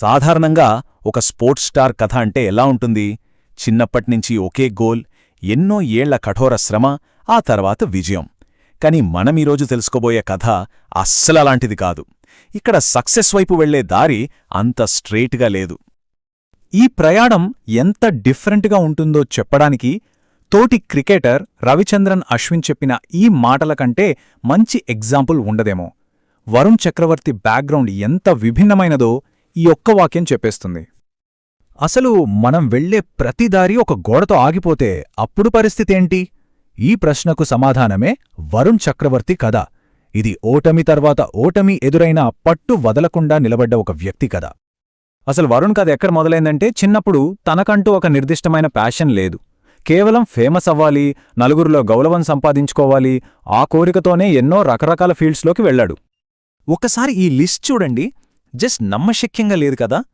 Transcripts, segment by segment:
సాధారణంగా ఒక sports star కథ అంటే ఎలా ఉంటుంది? చిన్నప్పటినుంచి ఒకే గోల్ ఎన్నో ఏళ్ళ కఠోర శ్రమ ఆ తర్వాత విజయం. కాని మనమీరోజు తెలుసుకోబోయే కథ అస్సలలాంటిది కాదు. ఇక్కడ సక్సెస్ వైపు వెళ్ళే దారి అంత స్ట్రెయిట్గా లేదు. ఈ ప్రయాణం ఎంత డిఫరెంట్గా ఉంటుందో చెప్పడానికి తోటి క్రికెటర్ రవిచంద్రన్ అశ్విన్ చెప్పిన ఈ మాటల కంటే మంచి ఎగ్జాంపుల్ ఉండదేమో. వరుణ్ చక్రవర్తి బ్యాక్గ్రౌండ్ ఎంత విభిన్నమైనదో ఈ ఒక్క వాక్యం చెప్పేస్తుంది. అసలు మనం వెళ్ళే ప్రతిదారి ఒక గోడతో ఆగిపోతే అప్పుడు పరిస్థితేంటి ఈ ప్రశ్నకు సమాధానమే వరుణ్ చక్రవర్తి కథ. ఇది ఓటమి తర్వాత ఓటమి ఎదురైన పట్టు వదలకుండా నిలబడ్డ ఒక వ్యక్తి కథ. అసలు వరుణ్ కథ ఎక్కడ మొదలైందంటే చిన్నప్పుడు తనకంటూ ఒక నిర్దిష్టమైన ప్యాషన్ లేదు. కేవలం ఫేమస్ అవ్వాలి నలుగురిలో గౌరవం సంపాదించుకోవాలి ఆ కోరికతోనే ఎన్నో రకరకాల ఫీల్డ్స్లోకి వెళ్ళాడు. ఒకసారి ఈ లిస్ట్ చూడండి. జస్ట్ నమ్మశక్యంగా లేదు కదా?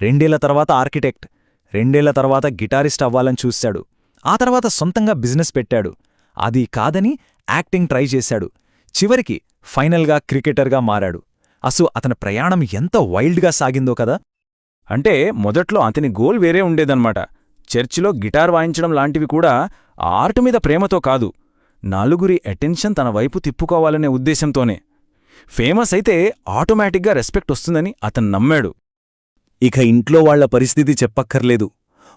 రెండేళ్ళ తర్వాత ఆర్కిటెక్ట్ రెండేళ్ళ తర్వాత గిటారిస్ట్ అవ్వాలని చూశాడు ఆ తర్వాత సొంతంగా బిజినెస్ పెట్టాడు. అది కాదని యాక్టింగ్ ట్రై చేశాడు. చివరికి ఫైనల్గా క్రికెటర్గా మారాడు. అసు అతని ప్రయాణం ఎంత వైల్డ్గా సాగిందో కదా? అంటే మొదట్లో అతని గోల్ వేరే ఉండేదన్నమాట. చర్చిలో గిటార్ వాయించడం లాంటివి కూడా ఆర్ట్ మీద ప్రేమతో కాదు. నలుగురి అటెన్షన్ తన వైపు తిప్పుకోవాలనే ఉద్దేశంతోనే. ఫేమస్ అయితే ఆటోమేటిక్గా రెస్పెక్ట్ వస్తుందని అతను నమ్మాడు. ఇక ఇంట్లో వాళ్ళ పరిస్థితి చెప్పక్కర్లేదు.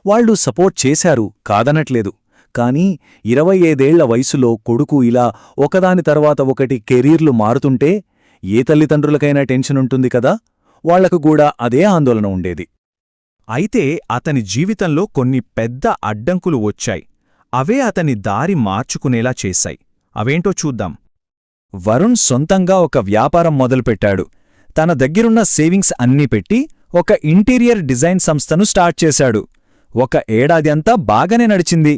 వాళ్ళు సపోర్ట్ చేశారు కాదనట్లేదు. కాని ఇరవై ఐదేళ్ళ వయసులో కొడుకు ఇలా ఒకదాని తర్వాత ఒకటి కెరీర్లు మారుతుంటే ఏ తల్లిదండ్రులకైనా టెన్షనుంటుంది కదా? వాళ్ళకు కూడా అదే ఆందోళన ఉండేది. అయితే అతని జీవితంలో కొన్ని పెద్ద అడ్డంకులు వచ్చాయి. అవే అతని దారి మార్చుకునేలా చేశాయి. అవేంటో చూద్దాం. వరుణ్ సొంతంగా ఒక వ్యాపారం మొదలుపెట్టాడు. తన దగ్గరున్న సేవింగ్స్ అన్నీ పెట్టి ఒక ఇంటీరియర్ డిజైన్ సంస్థను స్టార్ట్ చేశాడు. ఒక ఏడాది అంతా బాగానే నడిచింది.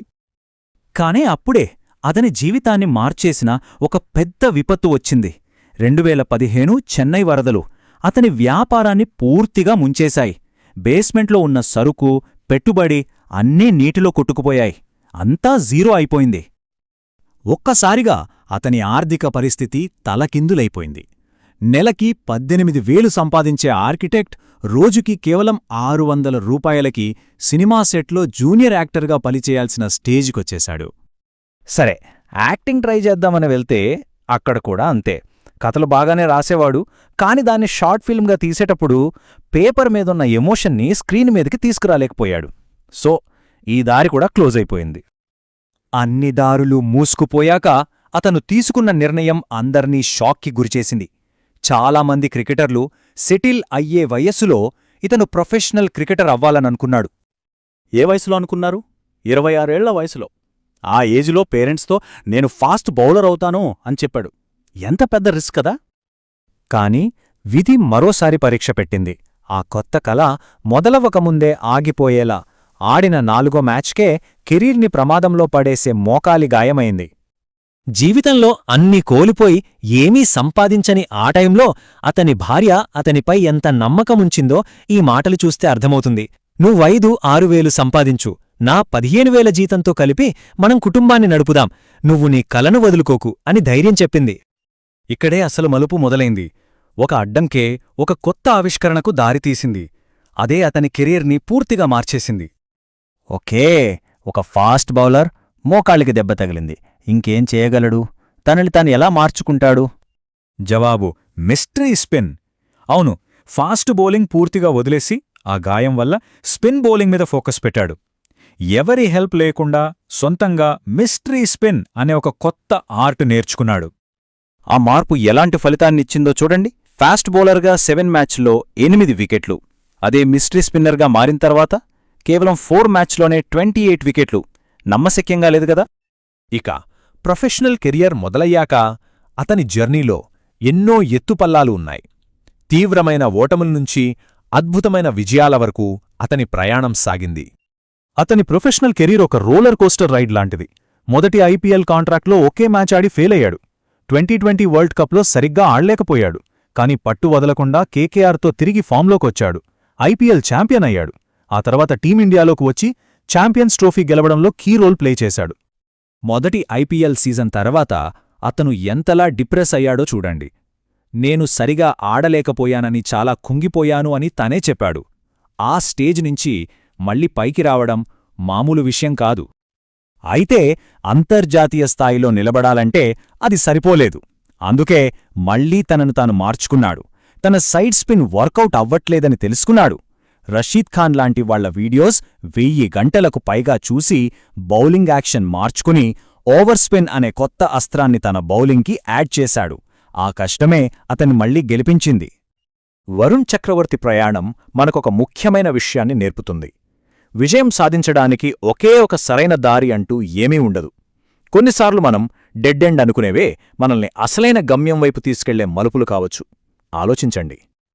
కానే అప్పుడే అతని జీవితాన్ని మార్చేసిన ఒక పెద్ద విపత్తు వచ్చింది. రెండువేల పదిహేను చెన్నై వరదలు అతని వ్యాపారాన్ని పూర్తిగా ముంచేశాయి. బేస్మెంట్లో ఉన్న సరుకు పెట్టుబడి అన్నీ నీటిలో కొట్టుకుపోయాయి. అంతా జీరో అయిపోయింది. ఒక్కసారిగా అతని ఆర్థిక పరిస్థితి తలకిందులైపోయింది. నెలకి పద్దెనిమిది వేలు సంపాదించే ఆర్కిటెక్ట్ రోజుకి కేవలం ఆరు వందల రూపాయలకి సినిమా సెట్లో జూనియర్ యాక్టర్గా పనిచేయాల్సిన స్టేజ్కొచ్చేశాడు. సరే యాక్టింగ్ ట్రై చేద్దామని వెళ్తే అక్కడ కూడా అంతే. కథలు బాగానే రాసేవాడు కాని దాన్ని షార్ట్ ఫిల్మ్గా తీసేటప్పుడు పేపర్ మీదున్న ఎమోషన్ని స్క్రీన్ మీదకి తీసుకురాలేకపోయాడు. సో ఈ దారి కూడా క్లోజ్ అయిపోయింది. అన్ని దారులు మూసుకుపోయాక అతను తీసుకున్న నిర్ణయం అందర్నీ షాక్కి గురిచేసింది. చాలామంది క్రికెటర్లు సెటిల్ అయ్యే వయస్సులో ఇతను ప్రొఫెషనల్ క్రికెటర్ అవ్వాలననుకున్నాడు. ఏ వయసులో అనుకున్నారు? ఇరవై ఆరేళ్ళ వయసులో. ఆ ఏజ్లో పేరెంట్స్తో నేను ఫాస్ట్ బౌలర్ అవుతాను అని చెప్పాడు. ఎంత పెద్ద రిస్క్ కదా? కాని విధి మరోసారి పరీక్ష పెట్టింది. ఆ కొత్త కళ మొదలవకముందే ఆగిపోయేలా ఆడిన నాలుగో మ్యాచ్కే కెరీర్ని ప్రమాదంలో పడేసే మోకాలి గాయమైంది. జీవితంలో అన్నీ కోల్పోయి ఏమీ సంపాదించని ఆ టైంలో అతని భార్య అతనిపై ఎంత నమ్మకముంచిందో ఈ మాటలు చూస్తే అర్థమవుతుంది. నువ్వైదు ఆరువేలు సంపాదించు. నా పదిహేను వేల జీతంతో కలిపి మనం కుటుంబాన్ని నడుపుదాం. నువ్వు నీ కలను వదులుకోకు అని ధైర్యం చెప్పింది. ఇక్కడే అసలు మలుపు మొదలైంది. ఒక అడ్డంకే ఒక కొత్త ఆవిష్కరణకు దారితీసింది. అదే అతని కెరీర్ని పూర్తిగా మార్చేసింది. ఓకే ఒక ఫాస్ట్ బౌలర్ మోకాళ్ళకి దెబ్బ తగిలింది. ఇంకేం చేయగలడు? తనని తాను ఎలా మార్చుకుంటాడు? జవాబు మిస్టరీ స్పిన్. అవును ఫాస్ట్ బౌలింగ్ పూర్తిగా వదిలేసి ఆ గాయం వల్ల స్పిన్ బౌలింగ్ మీద ఫోకస్ పెట్టాడు. ఎవరి హెల్ప్ లేకుండా సొంతంగా మిస్టరీ స్పిన్ అనే ఒక కొత్త ఆర్ట్ నేర్చుకున్నాడు. ఆ మార్పు ఎలాంటి ఫలితాన్నిచ్చిందో చూడండి. ఫాస్ట్ బౌలర్గా సెవెన్ మ్యాచ్లో ఎనిమిది వికెట్లు. అదే మిస్టరీ స్పిన్నర్గా మారిన తర్వాత కేవలం ఫోర్ మ్యాచ్లోనే ట్వంటీ ఎయిట్ వికెట్లు. నమ్మశక్యంగా లేదు గదా ఇక ప్రొఫెషనల్ కెరియర్ మొదలయ్యాక అతని జర్నీలో ఎన్నో ఎత్తుపల్లాలు ఉన్నాయి. తీవ్రమైన ఓటముల నుంచి అద్భుతమైన విజయాల వరకు అతని ప్రయాణం సాగింది. అతని ప్రొఫెషనల్ కెరీర్ ఒక రోలర్ కోస్టర్ రైడ్ లాంటిది. మొదటి ఐపీఎల్ కాంట్రాక్ట్లో ఒకే మ్యాచ్ ఆడి ఫెయిల్ అయ్యాడు ట్వంటీ ట్వంటీ వరల్డ్ కప్లో సరిగ్గా ఆడలేకపోయాడు. కాని పట్టు వదలకుండా కేకేఆర్తో తిరిగి ఫామ్లోకొచ్చాడు. ఐపీఎల్ ఛాంపియన్ అయ్యాడు. ఆ తర్వాత టీమిండియాలోకి వచ్చి ఛాంపియన్స్ ట్రోఫీ గెలవడంలో కీ రోల్ ప్లే చేశాడు. మొదటి ఐపీఎల్ సీజన్ తర్వాత అతను ఎంతలా డిప్రెస్ అయ్యాడో చూడండి. నేను సరిగా ఆడలేకపోయానని చాలా కుంగిపోయాను అని తనే చెప్పాడు. ఆ స్టేజ్ నుంచి మళ్ళీ పైకి రావడం మామూలు విషయం కాదు. అయితే అంతర్జాతీయ స్థాయిలో నిలబడాలంటే అది సరిపోలేదు. అందుకే మళ్ళీ తనను తాను మార్చుకున్నాడు. తన సైడ్ స్పిన్ వర్కౌట్ అవ్వట్లేదని తెలుసుకున్నాడు. రషీద్ ఖాన్ లాంటి వాళ్ళ వీడియోస్ వెయ్యి గంటలకు పైగా చూసి బౌలింగ్ యాక్షన్ మార్చుకుని ఓవర్స్పిన్ అనే కొత్త అస్త్రాన్ని తన బౌలింగ్కి యాడ్ చేశాడు. ఆ కష్టమే అతన్ని మళ్ళీ గెలిపించింది. వరుణ్ చక్రవర్తి ప్రయాణం మనకొక ముఖ్యమైన విషయాన్ని నేర్పుతుంది. విజయం సాధించడానికి ఒకే ఒక సరైన దారి అంటూ ఏమీ ఉండదు. కొన్నిసార్లు మనం డెడ్ ఎండ్ అనుకునేవే మనల్ని అసలైన గమ్యం వైపు తీసుకెళ్ళే మలుపులు కావచ్చు. ఆలోచించండి.